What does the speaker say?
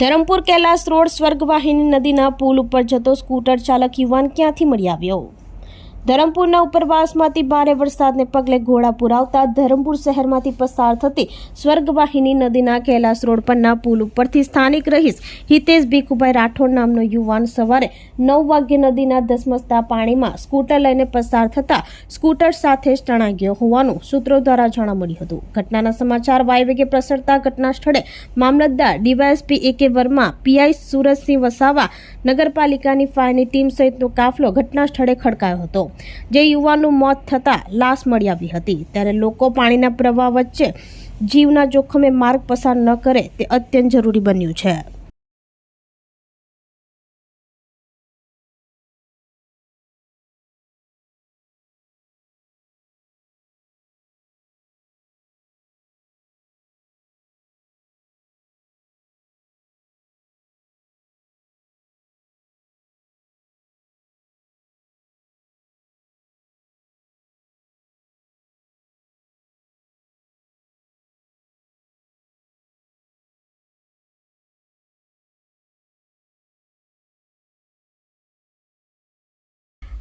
Dharampur Kailash road સ્વર્ગવાહિની નદીના પુલ ઉપર જતો સ્કૂટર ચાલક યુવાન ક્યાંથી મળી આવ્યો? ધરમપુરના ઉપરવાસમાંથી ભારે વરસાદને પગલે ઘોડા પુરાવતા ધરમપુર શહેરમાંથી પસાર થતી સ્વર્ગવાહિની નદીના કૈલાસ રોડ પરના પુલ ઉપરથી સ્થાનિક રહીશ હિતેશ ભીખુભાઈ રાઠોડ નામનો યુવાન સવારે નવ વાગ્યે નદીના ધસમસતા પાણીમાં સ્કૂટર લઈને પસાર થતા સ્કૂટર સાથે જ તણાઈ ગયો હોવાનું સૂત્રો દ્વારા જાણવા મળ્યું હતું. ઘટનાના સમાચાર વાયવેગે પ્રસરતા ઘટના સ્થળે મામલતદાર ડીવાયએસપી એ કે વર્મા, પીઆઈ સુરજસિંહ વસાવા, નગરપાલિકાની ફાયરની ટીમ સહિતનો કાફલો ઘટના સ્થળે ખડકાયો હતો. જે યુવાનનું મોત થતાં લાશ મળી આવી હતી. ત્યારે લોકો પાણીના પ્રવાહ વચ્ચે જીવના જોખમે માર્ગ પસાર ન કરે તે અત્યંત જરૂરી બન્યું છે.